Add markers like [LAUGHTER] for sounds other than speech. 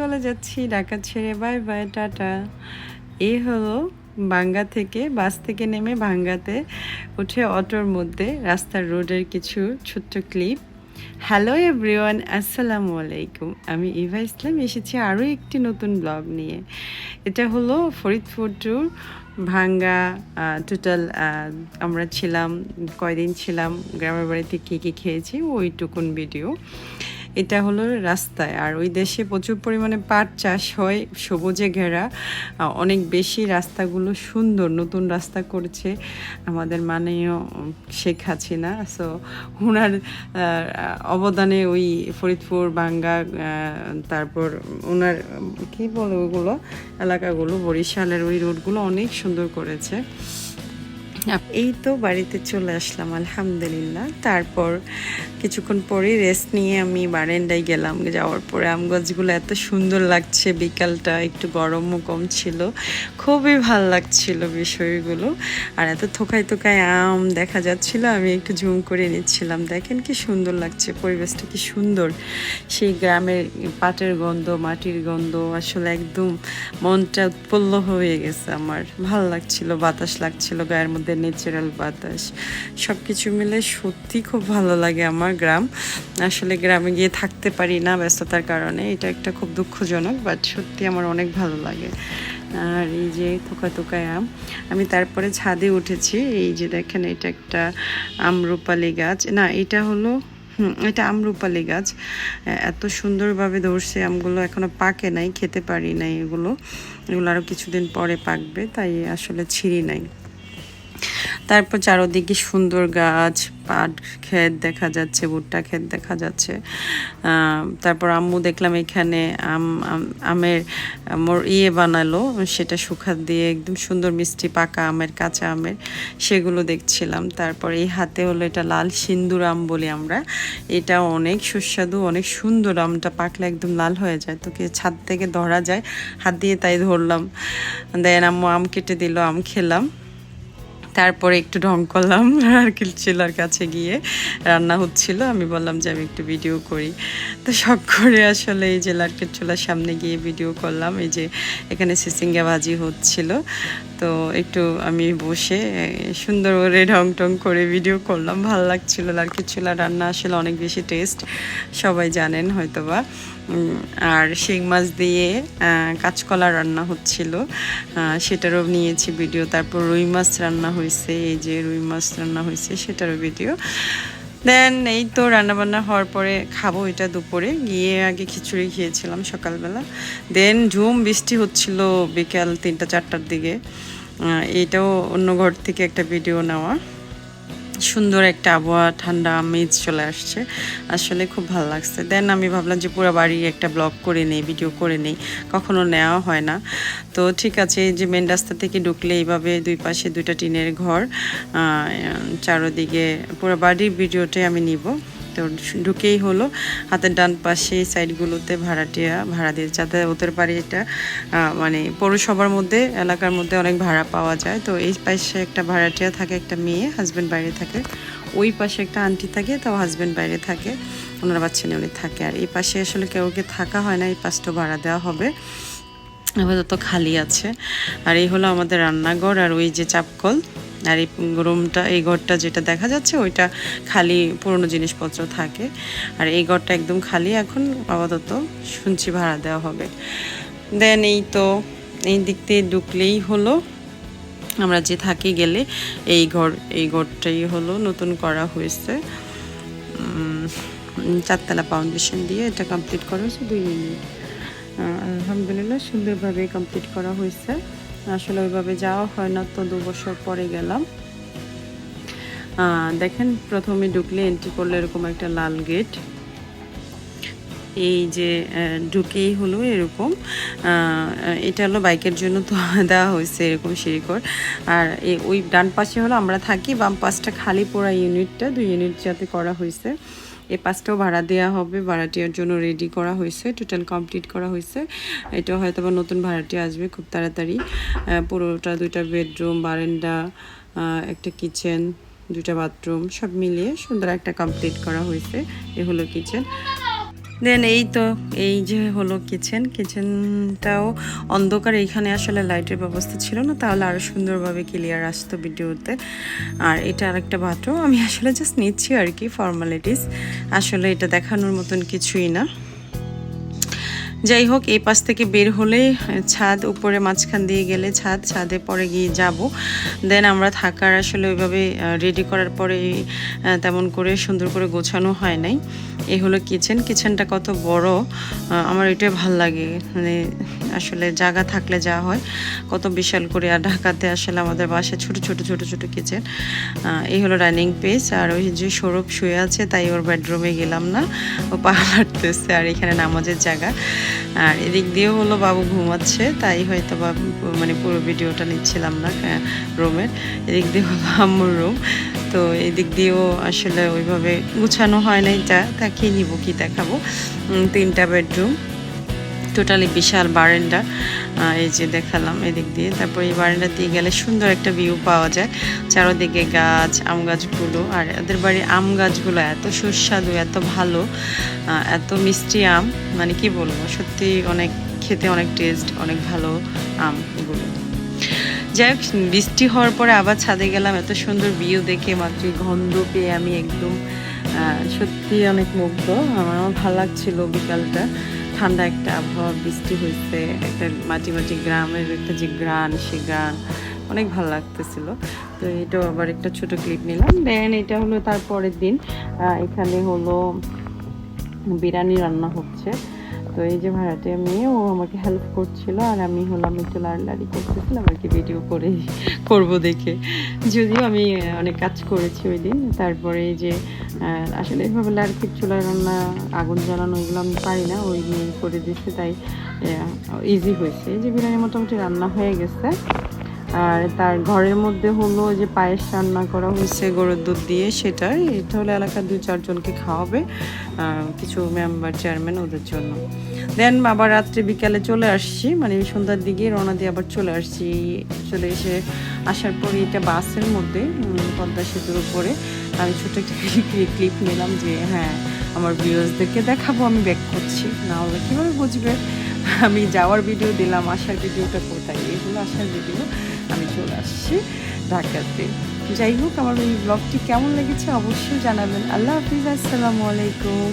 চলে যাচ্ছি ঢাকা ছেড়ে বাই বাই, টাটা। এই হলো বাঙ্গা থেকে, বাস থেকে নেমে ভাঙ্গাতে উঠে অটোর মধ্যে রাস্তার রোডের কিছু ছোট্ট ক্লিপ। হ্যালো এভরিওয়ান, আসসালামু আলাইকুম। আমি ইভা ইসলাম, এসেছি আরও একটি নতুন ব্লগ নিয়ে। এটা হলো ফরিদপুর টু ভাঙ্গা টোটাল আমরা ছিলাম, কয়দিন ছিলাম, গ্রামের বাড়িতে কী কী খেয়েছি, ওইটুকুন ভিডিও এটা হলো রাস্তায়। আর ওই দেশে প্রচুর পরিমাণে পাট চাষ হয়, সবুজে ঘেরা। অনেক বেশি রাস্তাগুলো সুন্দর, নতুন রাস্তা করছে আমাদের মাননীয় শেখ হাসিনা। সো ওনার অবদানে ওই ফরিদপুর, বাঙ্গা তারপর ওনার কি বলে ওগুলো? এলাকাগুলো, বরিশালের ওই রোডগুলো অনেক সুন্দর করেছে। এই তো বাড়িতে চলে আসলাম, আলহামদুলিল্লাহ। তারপর কিছুক্ষণ পরেই রেস্ট নিয়ে আমি বারেন্ডায় গেলাম। যাওয়ার পরে আম গাছগুলো এত সুন্দর লাগছে, বিকালটা একটু গরমও কম ছিল। খুবই ভালো লাগছিল বিষয়গুলো। আর এত থোকায় থোকায় আম দেখা যাচ্ছিল, আমি একটু ঝুম করে নিচ্ছিলাম। দেখেন কি সুন্দর লাগছে, পরিবেশটা কি সুন্দর। সেই গ্রামের পাটের গন্ধ, মাটির গন্ধ, আসলে একদম মনটা উৎপল্ল হয়ে গেছে আমার। ভালো লাগছিল, বাতাস লাগছিল, গায়ের মধ্যে ন্যাচারাল বাতাস। সব কিছু মিলে সত্যি খুব ভালো লাগে আমার গ্রাম। আসলে গ্রামে গিয়ে থাকতে পারি না ব্যস্ততার কারণে, এটা একটা খুব দুঃখজনক বাট সত্যি আমার অনেক ভালো লাগে। আর এই যে থোকা থোকায় আম, আমি তারপরে ছাদে উঠেছি, এই যে দেখেন এটা একটা আমরুপালি গাছ। না, এটা হলো, হুম, এটা আমরুপালি গাছ। এত সুন্দরভাবে ধরছে আমগুলো, এখনও পাকে নাই, খেতে পারি নাই এগুলো। এগুলো আরও কিছুদিন পরে পাকবে, তাই আসলে ছিঁড়ি নাই। তারপর চারোদিকে সুন্দর গাছ, পাট ক্ষেত দেখা যাচ্ছে, ভুট্টা ক্ষেত দেখা যাচ্ছে। তারপর আম্মু দেখলাম এখানে আম- আমের মোর ইয়ে বানালো, সেটা শুকা দিয়ে একদম সুন্দর মিষ্টি পাকা আমের, কাঁচা আমের, সেগুলো দেখছিলাম। তারপর এই হাতে হলো এটা লাল সিন্দুর আম বলি আমরা। এটা অনেক সুস্বাদু, অনেক সুন্দর আমটা পাকলে একদম লাল হয়ে যায়। তোকে ছাদ থেকে ধরা যায়, হাত দিয়ে তাই ধরলাম। দেন আম্মু আম কেটে দিল, আম খেলাম। তারপরে একটু ঢং করলাম নারকেল চিলার কাছে গিয়ে। রান্না হচ্ছিল, আমি বললাম যে আমি একটু ভিডিও করি। তো শখ করে আসলে এই যে নারকেল চুলার সামনে গিয়ে ভিডিও করলাম, এই যে এখানে সিসিঙ্গা ভাজি হচ্ছিল। তো একটু আমি বসে সুন্দর করে ঢং টং করে ভিডিও করলাম। ভালো লাগছিল নারকেল চুলা রান্না, আসলে অনেক বেশি টেস্ট সবাই জানেন হয়তোবা। আর শিং মাছ দিয়ে কাঁচকলা রান্না হচ্ছিল। সেটারও নিয়েছি ভিডিও তারপর রুই মাছ রান্না হয়েছে এই যে রুই মাছ রান্না হয়েছে, সেটারও ভিডিও দেন এই তো রান্নাবান্না হওয়ার পরে খাব এটা দুপুরে। গিয়ে আগে খিচুড়ি খেয়েছিলাম সকালবেলা। দেন ঝুম বৃষ্টি হচ্ছিল বিকাল তিনটা, চারটার দিকে। এটাও অন্য ঘর থেকে একটা ভিডিও নেওয়া। সুন্দর একটা আবহাওয়া, ঠান্ডা মেজ চলে আসছে। আসলে খুব ভালো লাগছে। দেন আমি ভাবলাম যে পুরো বাড়ি একটা ব্লগ করে নেই ভিডিও করে নেই। কখনো নেওয়া হয় না। তো ঠিক আছে যে মেন রাস্তা থেকে ঢুকলে এইভাবে দুই পাশে দুইটা টিনের ঘর চারোদিকে পুরো বাড়ির ভিডিওটাই আমি নিব। তো ঢুকেই হলো। হাতের ডান পাশে সাইডগুলোতে ভাড়াটিয়া ভাড়া দিয়ে যাতে ওদের বাড়ি এটা। মানে পৌরসভার মধ্যে, এলাকার মধ্যে অনেক ভাড়া পাওয়া যায়। তো এই পাশে একটা ভাড়াটিয়া থাকে, একটা মেয়ে হাজব্যান্ড বাইরে থাকে। ওই পাশে একটা আন্টি থাকে, তাও হাজব্যান্ড বাইরে থাকে। ওনার বাচ্চা নিয়ে উনি থাকে। আর এই পাশে আসলে কেউ কাউকে থাকা হয় না, এই পাশটা ভাড়া দেওয়া হবে। আপাতত খালি আছে। আর এই হলো আমাদের রান্নাঘর আর ওই যে চাপকল। আর এই রুমটা, এই ঘরটা যেটা দেখা যাচ্ছে, ওইটা খালি পুরনো জিনিসপত্র থাকে। আর এই ঘরটা একদম খালি এখন, আপাতত শুনছি ভাড়া দেওয়া হবে। দেন এই তো, এই দিক দিয়ে ঢুকলেই হলো। আমরা যে থাকি গেলে এই ঘর, এই ঘরটাই হলো নতুন করা হয়েছে। চারতলা ফাউন্ডেশন দিয়ে এটা কমপ্লিট করা হয়েছে, দুই ইউনিট আলহামদুলিল্লাহ সুন্দরভাবে কমপ্লিট করা হয়েছে। আসলে ওইভাবে যাওয়া হয় না, তো দু বছর পরে গেলাম। দেখেন, প্রথমে ঢুকলে এন্ট্রি করলে এরকম একটা লাল গেট এই যে ঢুকেই হলো এরকম। এটা হলো বাইকের জন্য তো [LAUGHS] দেওয়া হয়েছে এরকম সিঁড়িকর আর ওই ডান পাশে হলো আমরা থাকি, বাম পাশটা খালি পোড়া ইউনিটটা দুই ইউনিট যাতে করা হয়েছে। এই পাঁচটাও ভাড়া দেওয়া হবে, ভাড়াটিয়ার জন্য রেডি করা হয়েছে টোটাল কমপ্লিট করা হয়েছে। এটা হয়তো বা নতুন ভাড়াটি আসবে খুব তাড়াতাড়ি। পুরোটা দুইটা বেডরুম বারেন্ডা একটা কিচেন দুইটা বাথরুম সব মিলিয়ে সুন্দর একটা কমপ্লিট করা হয়েছে, এ হলো কিচেন দেন এই তো, এই যে হলো কিচেন কিচেনটাও অন্ধকার, এইখানে আসলে লাইটের ব্যবস্থা ছিল না, তাহলে আরও সুন্দরভাবে ক্লিয়ার আসতো ভিডিওতে। আর এটা আরেকটা বাথরুম আমি আসলে জাস্ট নিচ্ছি আর কি ফর্মালিটিস আসলে এটা দেখানোর মতন কিছুই না। যাই হোক এই পাশ থেকে বের হলে ছাদ উপরে মাঝখান দিয়ে গেলে ছাদ, ছাদে পরে গিয়ে যাব। দেন আমরা থাকার আসলে ওইভাবে রেডি করার পরে তেমন করে সুন্দর করে গোছানো হয় নাই। এই হলো কিচেন। কিচেনটা কত বড় আমার এটাই ভালো লাগে। মানে আসলে জায়গা থাকলে যা হয়, কত বিশাল করে। আর ঢাকাতে আসলে আমাদের বাসায় ছোট ছোট ছোট ছোট কিচেন। এই হলো ডাইনিং পেজ আর ওই যে সৌরভ শুয়ে আছে, তাই ওর বেডরুমে গেলাম না। ও পা হাঁটতেছে, আর এখানে নামাজের জায়গা। আর এদিক দিয়েও হলো বাবু ঘুমাচ্ছে, তাই হয়তো বা মানে পুরো ভিডিওটা নিচ্ছিলাম না রুমের এদিক দিয়ে হলো আম্মুর রুম। তো এদিক দিয়েও আসলে ওইভাবে গুছানো হয় নাই, যা তাকে নিব, কি দেখাবো। তিনটা বেডরুম, টোটালি বিশাল বারেন্ডা এই যে দেখালাম এদিক দিয়ে। তারপর এই বারেন্ডা দিয়ে গেলে সুন্দর একটা ভিউ পাওয়া যায়। চারোদিকে গাছ, আম গাছগুলো, আর এদের বাড়ির আম গাছগুলো এত সুস্বাদু, এত ভালো এত মিষ্টি আম। মানে কি বলব, সত্যি অনেক খেতে অনেক টেস্ট অনেক ভালো আমগুলো যাই হোক, বৃষ্টি হওয়ার পরে আবার ছাদে গেলাম। এত সুন্দর ভিউ দেখে মাত্র গন্ধ পেয়ে আমি একদম সত্যি অনেক মুগ্ধ। আমার আমার ভালো লাগছিল বিকালটা। ঠান্ডা একটা আবহাওয়া, বৃষ্টি হয়েছে, একটা মাটি মাটি গ্রামের একটা যে গ্রান, সে গ্রান, অনেক ভালো লাগতেছিল। তো এটাও আবার একটা ছোট ক্লিপ নিলাম। দেন এটা হলো তারপরের দিন। এখানে হলো বিরিয়ানি রান্না হচ্ছে। তো এই যে ভাড়াটিয়া মেয়ে ও আমাকে হেল্প করছিল আর আমি হলাম একটু লাড়লাড়ি করতেছিলাম আর কি ভিডিও করে করব দেখে। যদিও আমি অনেক কাজ করেছি ওই দিন। তারপরে এই যে আসলে এইভাবে লাড়কির চুলা রান্না, আগুন জ্বালানো এগুলো আমি পারি না, ওই মেয়ে করে দিচ্ছে তাই ইজি হয়েছে। এই যে বিরিয়ানি মোটামুটি রান্না হয়ে গেছে। আর তার ঘরের মধ্যে হলো যে পায়েস রান্না করা হয়েছে, গরুর দুধ দিয়ে সেটাই। এটা হলো এলাকার দুই চারজনকে খাওয়াবে কিছু মেম্বার চেয়ারম্যান ওদের জন্য। দেন আবার রাত্রে বিকালে চলে আসছি মানে সন্ধ্যার দিকে রওনা দিয়ে আবার চলে আসছি। চলে এসে আসার পরে এটা বাসের মধ্যে পদ্মা সেতুর উপরে। আমি ছোট একটা ক্লিপ নিলাম যে হ্যাঁ আমার ভিউজদেরকে দেখাবো, আমি ব্যাক করছি। না হলে কীভাবে বুঝবে? আমি যাওয়ার ভিডিও দিলাম, আসার ভিডিওটা কোথায়? এগুলো আসার ভিডিও আমি চলে আসছি ঢাকাতে। যাই হোক, আমার এই ব্লগটি কেমন লেগেছে অবশ্যই জানাবেন। আল্লাহ হাফিজ, আসসালামু আলাইকুম।